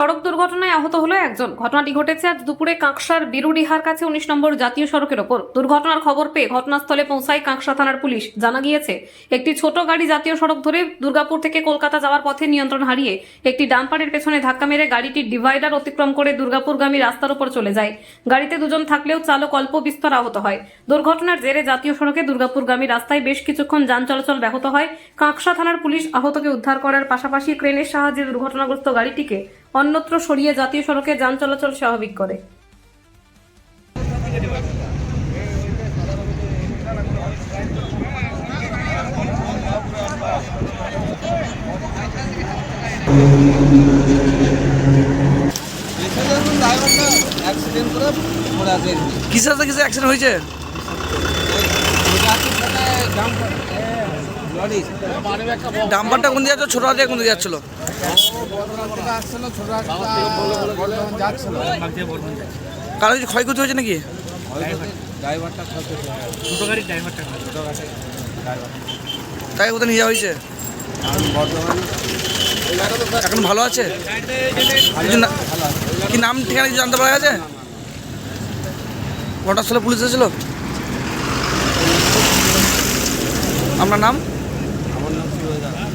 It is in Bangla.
সড়ক দুর্ঘটনায় আহত হলো একজন। ঘটনাটি ঘটেছে আজ দুপুরে কাঁকসার বিরুডিহার কাছে উনিশ নম্বর জাতীয় সড়কের ওপর। দুর্ঘটনার খবর পেয়ে ঘটনাস্থলে পৌঁছায় কাঁকসা থানার পুলিশ। জানা গিয়েছে, একটি ছোট গাড়ি জাতীয় সড়ক ধরে দুর্গাপুর থেকে কলকাতা যাওয়ার পথে নিয়ন্ত্রণ হারিয়ে একটি ডাম্পারের পেছনে ধাক্কা মেরে গাড়িটি ডিভাইডার অতিক্রম করে দুর্গাপুরগামী রাস্তার উপর চলে যায়। গাড়িতে দুজন থাকলেও চালক অল্প বিস্তর আহত হয়। দুর্ঘটনার জেরে জাতীয় সড়কে দুর্গাপুরগামী রাস্তায় বেশ কিছুক্ষণ যান চলাচল ব্যাহত হয়। কাঁকসা থানার পুলিশ আহতকে উদ্ধার করার পাশাপাশি ক্রেনের সাহায্যে দুর্ঘটনাগ্রস্ত গাড়িটিকে অন্যত্র সরিয়ে জাতীয় সড়কে যান চলাচল স্বাভাবিক করে সাথে কিসের অ্যাক্সিডেন্ট হয়েছে ডাম্পারটা কোন দিকে যাচ্ছিল? ছোট হাতে কোন দিকে যাচ্ছিল? কারও কিছু ক্ষয়ক্ষতি হয়েছে নাকি? তাকে কোথায় নিয়ে যাওয়া হয়েছে? এখন ভালো আছে? ভালো কি নাম ঠিকানা কিছু জানতে পারা গেছে? ঘটনাস্থলে পুলিশ এসেছিল? আপনার নাম? 对对。